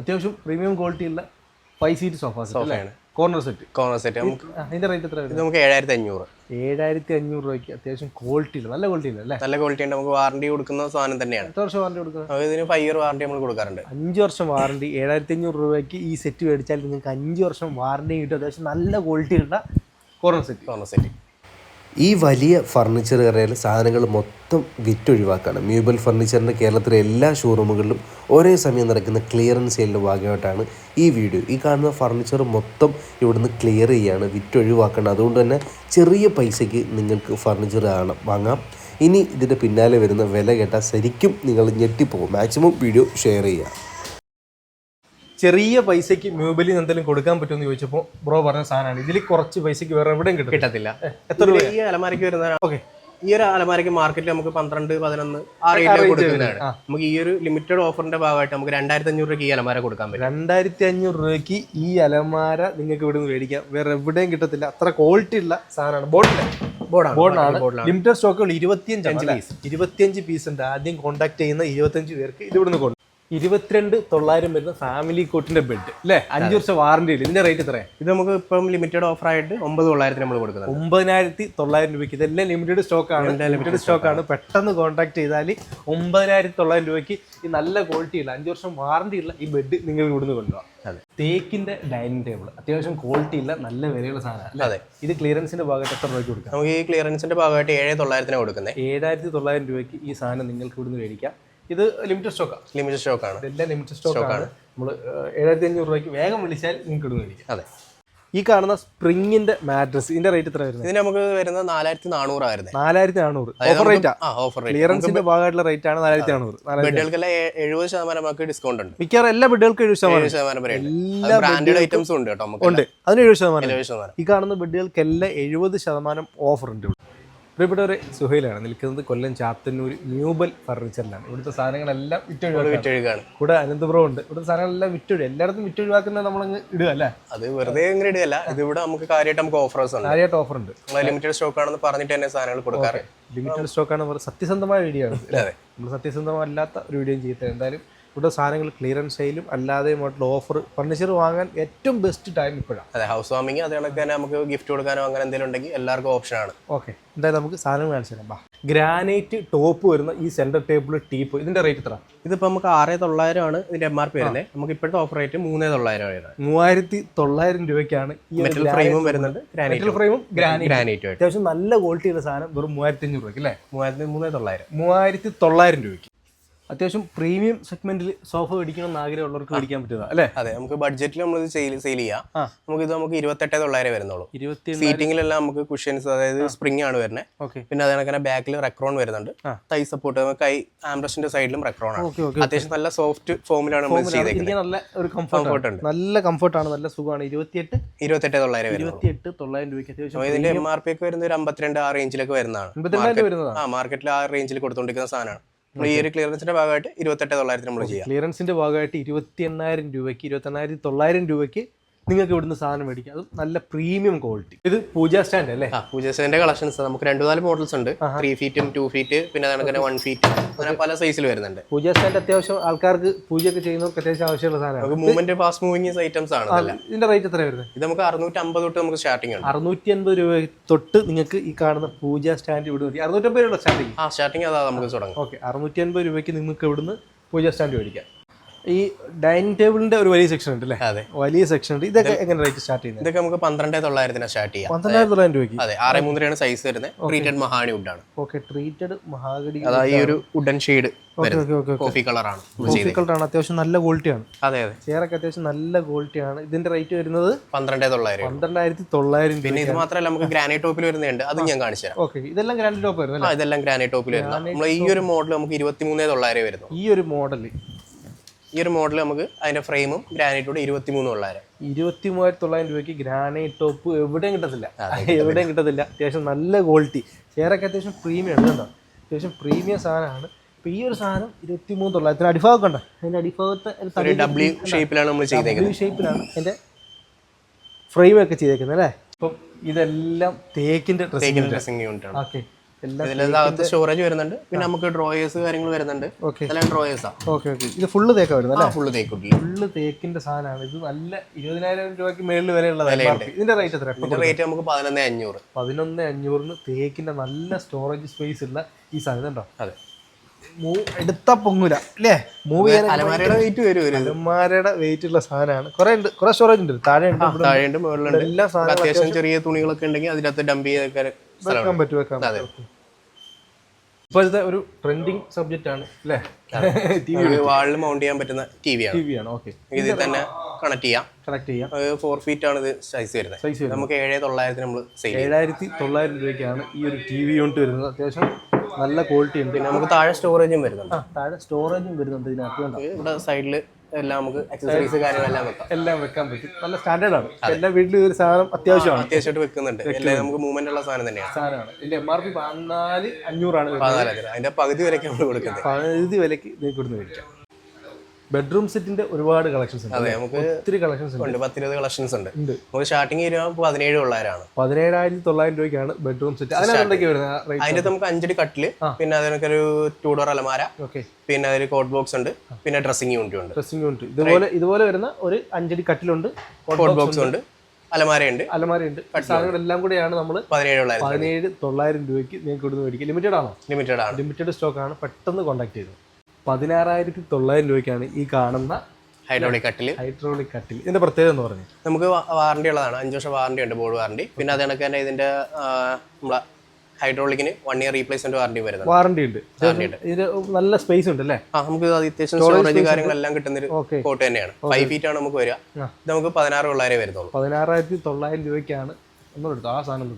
അത്യാവശ്യം premium quality ഉള്ള five seat sofa set. Corner set corner set നമുക്ക് അതിന്റെ റേറ്റ് എത്ര ഇത് നമുക്ക് ഏഴായിരത്തി അഞ്ഞൂറ് ഏഴായിരത്തി അഞ്ഞൂറ് രൂപയ്ക്ക് അത്യാവശ്യം ക്വാളിറ്റി ഇല്ല നല്ല ക്വാളിറ്റി ഇല്ല അല്ലേ? നല്ല ക്വാളിറ്റി ഉണ്ട്. നമുക്ക് വാറണ്ടി കൊടുക്കുന്ന സാധനം തന്നെയാണ്. എത്ര വർഷം വാറണ്ടി കൊടുക്കുന്നത് ഇതിന് ഫൈവ് ഇയർ വാറണ്ടി നമ്മൾ കൊടുക്കാറുണ്ട്. അഞ്ച് വർഷം വാറണ്ടി ഏഴായിരത്തി അഞ്ഞൂറ് രൂപയ്ക്ക് ഈ സെറ്റ് മേടിച്ചാൽ നിങ്ങൾക്ക് അഞ്ച് വർഷം വാറണ്ടി കിട്ടും. അത്യാവശ്യം നല്ല ക്വാളിറ്റി ഉള്ള കോർണർ സെറ്റ് കോർണർ സെറ്റ് ഈ വലിയ ഫർണിച്ചർ കടയിൽ സാധനങ്ങൾ മൊത്തം വിറ്റൊഴിവാക്കാണ്. മ്യൂബൽ ഫർണിച്ചറിന്റെ കേരളത്തിലെ എല്ലാ ഷോറൂമുകളിലും ഒരേ സമയം നടക്കുന്ന ക്ലിയറൻസ് സെയിലിന്റെ ഭാഗമായിട്ടാണ് ഈ വീഡിയോ. ഈ കാണുന്ന ഫർണിച്ചർ മൊത്തം ഇവിടുന്ന് ക്ലിയർ ചെയ്യാണ് വിറ്റൊഴിവാക്കണം. അതുകൊണ്ട് തന്നെ ചെറിയ പൈസയ്ക്ക് നിങ്ങൾക്ക് ഫർണിച്ചർ കാണാം വാങ്ങാം. ഇനി ഇതിന്റെ പിന്നാലെ വരുന്ന വില കേട്ടാൽ ശരിക്കും നിങ്ങൾ ഞെട്ടിപ്പോകും. മാക്സിമം വീഡിയോ ഷെയർ ചെയ്യുക. ചെറിയ പൈസയ്ക്ക് മ്യൂബലിന് എന്തെങ്കിലും കൊടുക്കാൻ പറ്റുമെന്ന് ചോദിച്ചപ്പോൾ ബ്രോ പറഞ്ഞ സാധനമാണ്. ഇതിൽ കുറച്ച് പൈസയ്ക്ക് വേറെ എവിടെയും കിട്ടും കിട്ടത്തില്ല. എത്ര രൂപ ഈ അലമാരയ്ക്ക് വരുന്ന ഓക്കെ. ഈ ഒരു അലമാരയ്ക്ക് മാർക്കറ്റിൽ നമുക്ക് പന്ത്രണ്ട് പതിനൊന്ന് ആ റേറ്റിൽ കൊടുക്കുന്നതാണ് നമുക്ക് ഈ ഒരു ലിമിറ്റഡ് ഓഫറിന്റെ ഭാഗമായിട്ട് നമുക്ക് രണ്ടായിരത്തി അഞ്ഞൂറ് രൂപയ്ക്ക് ഈ അലമാര കൊടുക്കാൻ പറ്റും. രണ്ടായിരത്തി അഞ്ഞൂറ് രൂപയ്ക്ക് ഈ അലമാര നിങ്ങൾക്ക് ഇവിടെ നിന്ന് മേടിക്കാം. വേറെ എവിടെയും കിട്ടത്തില്ല. അത്ര ക്വാളിറ്റി ഉള്ള സാധനമാണ്. ബോർഡില്ല ബോർഡാണ് ലിമിറ്റഡ് സ്റ്റോക്കുകൾ ഇരുപത്തിയഞ്ച് പീസ് ഇരുപത്തിയഞ്ച് പീസ് ഉണ്ട്. ആദ്യം കോൺടാക്ട് ചെയ്യുന്ന ഇരുപത്തിയഞ്ച് പേർക്ക് ഇത് ഇവിടുന്ന് കൊണ്ട് ഇരുപത്തിരണ്ട് തൊള്ളായിരം വരുന്ന ഫാമിലി കോട്ടിന്റെ ബെഡ് അല്ലേ അഞ്ച് വർഷം വാറന്റി ഇല്ല? ഇതിന്റെ റേറ്റ് എത്രയാണ് ഇത് നമുക്ക് ഇപ്പം ലിമിറ്റഡ് ഓഫർ ആയിട്ട് ഒമ്പത് തൊള്ളായിരത്തിന് നമ്മൾ കൊടുക്കുന്നത്. ഒമ്പതിനായിരത്തി തൊള്ളായിരം രൂപയ്ക്ക്. ഇതെല്ലാം ലിമിറ്റഡ് സ്റ്റോക്ക് ആണ്. ലിമിറ്റഡ് സ്റ്റോക്ക് ആണ്. പെട്ടെന്ന് കോൺടാക്ട് ചെയ്താൽ ഒമ്പതിനായിരത്തി തൊള്ളായിരം രൂപയ്ക്ക് ഈ നല്ല ക്വാളിറ്റി ഉള്ള അഞ്ച് വർഷം വാറന്റി ഉള്ള ഈ ബെഡ് നിങ്ങൾ ഇവിടുന്ന് കൊണ്ടുപോകാം. അതെ. തേക്കിന്റെ ഡൈനിങ് ടേബിൾ അത്യാവശ്യം ക്വാളിറ്റി ഇല്ല നല്ല വിലയുള്ള സാധനം അതെ. ഇത് ക്ലിയറൻസിന്റെ ഭാഗത്ത് എത്ര രൂപയ്ക്ക് കൊടുക്കാം? നമുക്ക് ഈ ക്ലിയറൻസിന്റെ ഭാഗമായിട്ട് ഏഴ് തൊള്ളായിരത്തിന് കൊടുക്കുന്നത്. ഏഴായിരത്തി തൊള്ളായിരം രൂപയ്ക്ക് ഈ സാധനം നിങ്ങൾക്ക് ഇവിടുന്ന് മേടിക്കാം. ഇത് ലിമിറ്റഡ് സ്റ്റോക്കാണ് ലിമിറ്റഡ് സ്റ്റോക്ക് ആണ്. ഇതെല്ലാം ലിമിറ്റഡ് സ്റ്റോക്കാണ് നമ്മൾ ഏഴായിരത്തി അഞ്ഞൂറ് രൂപയ്ക്ക് വേഗം വിളിച്ചാൽ നിങ്ങൾക്ക് ഇടുന്നതായിരിക്കും അതെ. ഈ കാണുന്ന സ്പ്രിങ്ങിന്റെ മാട്രസ് ഇതിന്റെ റേറ്റ് എത്ര വരുന്നത്? ഇതിന് നമുക്ക് വരുന്നത് നാലായിരത്തി നാനൂറായിരുന്നു നാലായിരത്തി നാനൂറ് ഓഫർ റേറ്റ് ഓഫർ ക്ലിയറൻസിന്റെ ഭാഗമായിട്ടുള്ള റേറ്റ് ആണ് നാലായിരത്തി നാനൂറ് ബെഡുകൾക്കെല്ലാം ഏ- എഴുപത് ശതമാനം നമുക്ക് ഡിസ്കൗണ്ട് ഉണ്ട്. മിക്കവാറും എല്ലാ ബെഡുകൾക്കും എഴുപത് ശതമാനം എല്ലാ ബ്രാൻഡഡ് ഐറ്റംസും ഉണ്ട് കേട്ടോ ഉണ്ട്. അതിന് എഴുപത് ശതമാനം. ഈ കാണുന്ന ബെഡുകൾക്കെല്ലാം എഴുപത് ശതമാനം ഓഫർ ഉണ്ട്. പ്രിയപ്പെട്ടവരെ സുഹൈലാണ് നിൽക്കുന്നത് കൊല്ലം ചാത്തന്നൂർ ന്യൂബൽ ഫർണിച്ചറിലാണ്. ഇവിടുത്തെ സാധനങ്ങളെല്ലാം വിറ്റൊഴിവാണ്. വിറ്റൊഴുകാണ് കൂടെ അനന്തപുരം ഉണ്ട്. ഇവിടുത്തെ സാധനങ്ങളെല്ലാം വിറ്റൊഴി എല്ലായിടത്തും വിറ്റൊഴിവാക്കുന്നത് നമ്മളങ്ങ് ഇടുക അല്ലേ? അത് വെറുതെ അങ്ങനെ ഇടുകയല്ല. ഇത് ഇവിടെ നമുക്ക് കാര്യമായിട്ട് നമുക്ക് ഓഫേഴ്സ് ഉണ്ട്. കാര്യമായിട്ട് ഓഫർ ഉണ്ട്. ലിമിറ്റഡ് സ്റ്റോക്ക് ആണെന്ന് പറഞ്ഞിട്ട് തന്നെ സാധനങ്ങൾ കൊടുക്കാറ്. ലിമിറ്റഡ് സ്റ്റോക്ക് ആണ് സത്യസന്ധമായ വീഡിയോ ആണ് അതെ. നമ്മൾ സത്യസന്ധമല്ലാത്ത ഒരു വീഡിയോ ചെയ്യത്തേ എന്തായാലും ഇവിടെ സാധനങ്ങൾ ക്ലിയറൻസ് സെയിലും അല്ലാതെയുമായിട്ടുള്ള ഓഫർ ഫർണിച്ചർ വാങ്ങാൻ ഏറ്റവും ബെസ്റ്റ് ടൈം ഇപ്പോഴാണ് അതെ ഹൗസ് വാമിങ് അതേപോലെ തന്നെ നമുക്ക് ഗിഫ്റ്റ് കൊടുക്കാനോ അങ്ങനെ എന്തെങ്കിലും ഉണ്ടെങ്കിൽ എല്ലാവർക്കും ഓപ്ഷനാണ് ആണ്. ഓക്കെ എന്തായാലും നമുക്ക് സാധനം കാണിച്ചു തരാം. ബാ ഗ്രാനൈറ്റ് ടോപ്പ് വരുന്ന ഈ സെന്റർ ടേബിൾ ടീപ്പ് ഇതിന്റെ റേറ്റ് എത്ര ഇതിപ്പോ നമുക്ക് ആറ് തൊള്ളായിരം ആണ് ഇതിന്റെ എം ആർ പി വരുന്നത് നമുക്ക് ഇപ്പോഴത്തെ ഓഫർ റേറ്റ് മൂന്നേ തൊള്ളായിരം വരുന്നത്. മൂവായിരത്തി തൊള്ളായിരം രൂപയ്ക്കാണ് ഈ മെറ്റൽ ഫ്രെയിമും വരുന്നുണ്ട്. മെറ്റൽ ഫ്രെയിമും ഗ്രാനൈറ്റ് അത്യാവശ്യം നല്ല ക്വാളിറ്റിയുള്ള സാധനം വെറും മൂവായിരത്തി അഞ്ഞൂറ് രൂപയ്ക്ക് അല്ലേ? മൂവായിരത്തി മൂന്നേ തൊള്ളായിരം. മൂവായിരത്തി തൊള്ളായിരം രൂപയ്ക്ക്. അത്യാവശ്യം പ്രീമിയം സെഗ്മെന്റിൽ സോഫ മേടിക്കണം എന്ന് ആഗ്രഹമുള്ളവർക്ക് മേടിക്കാൻ പറ്റുക അല്ലേ? അതെ നമുക്ക് ബഡ്ജറ്റിൽ നമ്മൾ സെയിൽ സെയിൽ ചെയ്യാം. നമുക്ക് ഇത് നമുക്ക് ഇരുപത്തെട്ടേ തൊള്ളായിരം വരുന്നുള്ളൂ. ഇരുപത്തി സീറ്റിംഗിലെല്ലാം നമുക്ക് കുഷ്യൻസ് അതായത് സ്പ്രിംഗ് ആണ് വരുന്നത് പിന്നെ അത് ബാക്കിൽ റെക്രോൺ വരുന്നുണ്ട്. തൈ സപ്പോർട്ട് കൈ ആംബ്രസിന്റെ സൈഡിലും റെക്രോൺ ആണ്. അത്യാവശ്യം നല്ല സോഫ്റ്റ് ഫോമിലാണ് നമ്മൾ ചെയ്തേക്കുന്നത് ഇരിക്കാൻ നല്ല ഒരു കംഫർട്ട് ഉണ്ട്. നല്ല കംഫർട്ടാണ് നല്ല സുഖമാണ്. ഇരുപത്തിയെട്ട് ഇരുപത്തെട്ട് തൊള്ളായിരം വരും ഇരുപത്തിയെട്ട് തൊള്ളായിരം രൂപയ്ക്ക് അത്യാവശ്യം ഇതിന്റെ എം ആർ പി ഒക്കെ വരുന്നത് ഒരു അമ്പത്തിരണ്ട് ആ റേഞ്ചിലൊക്കെ വരുന്നതാണ്. ആ മാർക്കറ്റിൽ ആ റേഞ്ചിൽ കൊടുത്തോണ്ടിരിക്കുന്ന സാധനമാണ്. നമ്മൾ ഈ ഒരു ക്ലിയറൻസിന്റെ ഭാഗമായിട്ട് ഇരുപത്തെട്ട് തൊള്ളായിരത്തിന് നമ്മൾ ചെയ്യാം. ക്ലിയറൻസിന്റെ ഭാഗമായിട്ട് ഇരുപത്തി എണ്ണായിരം രൂപയ്ക്ക് ഇരുപത്തി എണ്ണായിരത്തി തൊള്ളായിരം രൂപയ്ക്ക് നിങ്ങൾക്ക് ഇവിടുന്ന് സാധനം മേടിക്കാം. അത് നല്ല പ്രീമിയം ക്വാളിറ്റി ഇത് പൂജ സ്റ്റാൻഡ് അല്ലേ? പൂജ സ്റ്റാൻഡിന്റെ കളക്ഷൻസ് നമുക്ക് രണ്ടു നാല് മോഡൽസ് ഉണ്ട്. ത്രീ ഫീറ്റും ടു ഫീറ്റ് പിന്നെ അതങ്ങനെ വൺ ഫീറ്റ് അങ്ങനെ പല സൈസിൽ വരുന്നുണ്ട്. പൂജ സ്റ്റാൻഡ് അത്യാവശ്യം ആൾക്കാർക്ക് പൂജയൊക്കെ ചെയ്യുന്നവർക്ക് അത്യാവശ്യം ആവശ്യമുള്ള സാധനമാണ്. മൂവ്മെന്റ് ഫാസ്റ്റ് മൂവിങ് ഐറ്റംസ് ആണ്. ഇതിന്റെ റേറ്റ് എത്ര വരുന്നത്? ഇത് നമുക്ക് അറുന്നൂറ്റി അമ്പത് തൊട്ട് നമുക്ക് സ്റ്റാർട്ടിംഗ് ആണ് അറുന്നൂറ്റി അൻപത് രൂപ തൊട്ട് നിങ്ങൾക്ക് ഈ കാണുന്ന പൂജ സ്റ്റാൻഡ് ഇവിടെ അറുന്നൂറ്റമ്പത് രൂപ സ്റ്റാർട്ടിംഗ് ആ സ്റ്റാർട്ടിംഗ് അതാ നമുക്ക് തുടങ്ങാം ഓക്കെ അറുന്നൂറ്റി അൻപത് രൂപയ്ക്ക് നിങ്ങൾക്ക് ഇവിടുന്ന് പൂജ സ്റ്റാൻഡ് മേടിക്കാം. ഈ ഡൈനിങ് ടേബിളിന്റെ ഒരു വലിയ സെക്ഷൻ ഉണ്ട് അല്ലേ? അതെ. വലിയ സെക്ഷൻ ഉണ്ട്. ഇതൊക്കെ എങ്ങനെ റേറ്റ് സ്റ്റാർട്ട് ചെയ്യുന്നത്? ഇതൊക്കെ നമുക്ക് പന്ത്രണ്ടേ തൊള്ളായിരത്തിന് സ്റ്റാർട്ട് ചെയ്യാം. പന്ത്രണ്ടായിരത്തി തൊള്ളായിരം രൂപയ്ക്ക്? അതെ ആറ് മൂന്നരയാണ് സൈസ് വരുന്നത്. ട്രീറ്റഡ് മഹാണി വുഡ് ആണ്. ഓക്കെ ട്രീറ്റഡ് മഹാഗടി അതാ ഈ ഒരു wooden shade coffee okay coffee കളറാണ് അത്യാവശ്യം നല്ല ക്വാളിറ്റിയാണ് അതെ അതെ. ചെയറൊക്കെ അത്യാവശ്യം നല്ല ക്വാളിറ്റിയാണ് ഇതിന്റെ റേറ്റ് വരുന്നത് പന്ത്രണ്ടേ തൊള്ളായിരം പന്ത്രണ്ടായിരത്തി തൊള്ളായിരം പിന്നെ ഇത് മാത്രമല്ല നമുക്ക് ഗ്രാനൈറ്റ് ടോപ്പിൽ വരുന്നുണ്ട് അത് ഞാൻ കാണിച്ചു തരാം. ഓക്കെ ഇതെല്ലാം ഗ്രാനൈറ്റ് ടോപ്പ് വരുന്നത് ഇതെല്ലാം ഗ്രാനൈറ്റ് ടോപ്പിൽ വരുന്നത്. നമ്മൾ ഈ ഒരു മോഡൽ നമുക്ക് ഇരുപത്തി മൂന്നേ തൊള്ളായിരം വരുന്നു. ഈ ഒരു മോഡൽ ഈ ഒരു മോഡൽ നമുക്ക് അതിന്റെ ഫ്രെയിമും ഗ്രാനൈറ്റോട് ഇരുപത്തി മൂന്ന് തൊള്ളായിരം ഇരുപത്തി മൂവായിരത്തി തൊള്ളായിരം രൂപയ്ക്ക് ഗ്രാനൈറ്റ് ടോപ്പ് എവിടെയും കിട്ടത്തില്ല. എവിടെയും കിട്ടത്തില്ല. അത്യാവശ്യം നല്ല ക്വാളിറ്റി ചെയറൊക്കെ അത്യാവശ്യം പ്രീമിയം ഉണ്ട് കേട്ടോ. അത്യാവശ്യം പ്രീമിയം സാധനമാണ്. ഇപ്പൊ ഈ ഒരു സാധനം ഇരുപത്തി മൂന്ന് തൊള്ളായിരത്തിന് അടിഭാഗം കണ്ടോ അതിന്റെ അടിഭാഗത്തെ ഡബ്ല്യു ഷേപ്പിലാണ് നമ്മൾ ചെയ്തേക്കുന്നത്. W ഷേപ്പിലാണ് അതിന്റെ ഫ്രെയിമൊക്കെ ചെയ്തേക്കുന്നത് അല്ലേ? അപ്പം ഇതെല്ലാം തേക്കിന്റെ ഡ്രസ്സിംഗ് ഡ്രസ്സിംഗ് ഓക്കെ എല്ലാം ഇതിലകത്ത് സ്റ്റോറേജ് വരുന്നുണ്ട്. പിന്നെ നമുക്ക് ഡ്രോയേഴ്സ് കാര്യങ്ങൾ വരുന്നുണ്ട്. ഇതെല്ലാം ഡ്രോയേഴ്സാ ഓക്കെ ഓക്കെ ഇത് ഫുള്ള് തേക്കാ വരുന്നത് അല്ലേ ഫുള്ള് തേക്കുട്ടില്ല ഫുള്ള് തേക്കിന്റെ സാധനമാണ്. ഇത് നല്ല ഇരുപതിനായിരം രൂപയ്ക്ക് മേളിൽ വരെയുള്ളതാണ് ഇതിന്റെ റേറ്റ് എത്ര ഇതിന്റെ റേറ്റ് നമുക്ക് പതിനൊന്ന് അഞ്ഞൂറ്. പതിനൊന്ന് അഞ്ഞൂറിന് തേക്കിന്റെ നല്ല സ്റ്റോറേജ് സ്പേസ് ഉള്ള ഈ സാധനം ഉണ്ടോ അതെ. എടുത്താ പൊങ്ങൂല അല്ലേ? മൂവ് അലമാരയുടെ വെയിറ്റ് വരും അലമാരയുടെ വെയിറ്റ് ഉള്ള സാധനമാണ്. കുറെ ഉണ്ട് കുറെ സ്റ്റോറേജ് ഉണ്ട്. താഴെ ഉണ്ട് താഴെ ഉണ്ട് മുകളിലുണ്ട്. എല്ലാ സാധനം അത്യാവശ്യം ചെറിയ തുണികളൊക്കെ ഉണ്ടെങ്കിൽ അതിനകത്ത് ഡംപ് ചെയ്തൊക്കെ വെക്കാൻ പറ്റും വെക്കാൻ. പറ്റും. ഇപ്പോഴത്തെ ഒരു ട്രെൻഡിങ് സബ്ജക്റ്റ് ആണ് അല്ലേ? ടി വി വാളിൽ മൗണ്ട് ചെയ്യാൻ പറ്റുന്ന ടി വി ആണ്. ടി വി ആണ് ഓക്കെ ഇതിൽ തന്നെ കണക്ട് ചെയ്യാം. കണക്ട് ചെയ്യാം. ഫോർ ഫീറ്റ് ആണ് ഇത് സൈസ് വരുന്നത്. സൈസ് നമുക്ക് ഏഴ് തൊള്ളായിരത്തി നമ്മൾ സെയിൽ ഏഴായിരത്തി തൊള്ളായിരം രൂപയ്ക്കാണ് ഈ ഒരു ടി വി കൊണ്ട് വരുന്നത്. അത്യാവശ്യം നല്ല ക്വാളിറ്റി ഉണ്ട്. പിന്നെ നമുക്ക് താഴെ സ്റ്റോറേജും വരുന്നുണ്ട്. താഴെ സ്റ്റോറേജും വരുന്നുണ്ട് ഇതിനകത്ത് ഇവിടെ സൈഡിൽ എല്ലാം നമുക്ക് അക്സസറീസ് കാര്യങ്ങളെല്ലാം വെക്കാം. എല്ലാം വെക്കാൻ പറ്റും. നല്ല സ്റ്റാൻഡേർഡ് ആണ്. എല്ലാ വീട്ടിലും ഒരു സാധനം അത്യാവശ്യമാണ്. അത്യാവശ്യമായിട്ട് വെക്കുന്നുണ്ട്. എല്ലാം നമുക്ക് മൂവ്മെന്റ് ഉള്ള സാധനം തന്നെയാണ്. സാധനമാണ്. ഇതിന്റെ എം ആർ പി പതിനാല് അഞ്ഞൂറാണ്. അതിന്റെ പകുതി വരെ നമ്മൾ കൊടുക്കുന്നത്. പകുതി വിലക്ക് നിങ്ങൾക്ക് ഇവിടുന്ന് മേടിക്കാം. ബെഡ്റൂം സെറ്റിന്റെ ഒരുപാട് കളക്ഷൻസ് ഉണ്ട്. അതെ നമുക്ക് ഒത്തിരി കളക്ഷൻസ് ഉണ്ട്. പത്തിരുപത് കളക്ഷൻസ് ഉണ്ട്. നമുക്ക് സ്റ്റാർട്ടിങ് വരുമ്പോൾ പതിനേഴ് ഉള്ളവരാണ് പതിനേഴായിരത്തി തൊള്ളായിരം രൂപയ്ക്കാണ് ബെഡ്റൂം സെറ്റ് അതിനകത്ത് എന്തൊക്കെ വരുന്നത്? അതിന്റെ നമുക്ക് അഞ്ചടി കട്ടിൽ പിന്നെ അതിനൊക്കെ ഒരു ടൂ ഡോർ അലമാര ഓക്കെ പിന്നെ അതിൽ കോട്ട് ബോക്സ് ഉണ്ട് പിന്നെ ഡ്രസ്സിംഗ് യൂണിറ്റ് ഉണ്ട്. ഡ്രസ്സിംഗ് യൂണിറ്റ് ഇതുപോലെ ഇതുപോലെ വരുന്ന ഒരു അഞ്ചടി കട്ടിലുണ്ട് കോട്ട് ബോക്സ് ഉണ്ട്. അലമാരയുണ്ട്. അലമാരയുണ്ട്. സാധനങ്ങളെല്ലാം കൂടെയാണ് നമ്മൾ പതിനേഴ് പതിനേഴ് തൊള്ളായിരം രൂപയ്ക്ക് നിങ്ങൾക്ക് ഇവിടുന്ന് മേടിക്കുക ലിമിറ്റഡ് ആണോ? ലിമിറ്റഡ് ആണ്. ലിമിറ്റഡ് സ്റ്റോക്ക് ആണ്. പെട്ടെന്ന് കോൺടാക്ട് ചെയ്തത് പതിനാറായിരത്തി തൊള്ളായിരം രൂപയ്ക്കാണ് ഈ കാണുന്ന ഹൈഡ്രോളിക് കട്ടിൽ ഹൈഡ്രോളിക് കട്ടിൽ ഇതിന്റെ പ്രത്യേകത എന്ന് പറഞ്ഞു. നമുക്ക് വാറണ്ടി ഉള്ളതാണ്. അഞ്ച് വർഷം വാറണ്ടി ഉണ്ട് ബോർഡ് വാറണ്ടി പിന്നെ അത് കണക്ക് തന്നെ ഇതിന്റെ നമ്മളെ ഹൈഡ്രോളിക്കിന് വൺ ഇയർ റീപ്ലേസ്മെന്റ് വാറണ്ടി വരുന്നത് വാറണ്ടി ഉണ്ട്. ഇത് നല്ല സ്പേസ് ഉണ്ട് അല്ലേ? ആ നമുക്ക് അത് അത്യാവശ്യം സ്റ്റോറേജ് കാര്യങ്ങളെല്ലാം കിട്ടുന്ന ഒരു കോട്ട് തന്നെയാണ്. ഫൈവ് ഫീറ്റ് ആണ് നമുക്ക് വരിക. നമുക്ക് പതിനാറ് തൊള്ളായിരം വരുന്നുള്ളൂ. പതിനാറായിരത്തി തൊള്ളായിരം രൂപയ്ക്കാണ് ഒന്നും എടുത്തു. ആ സാധനം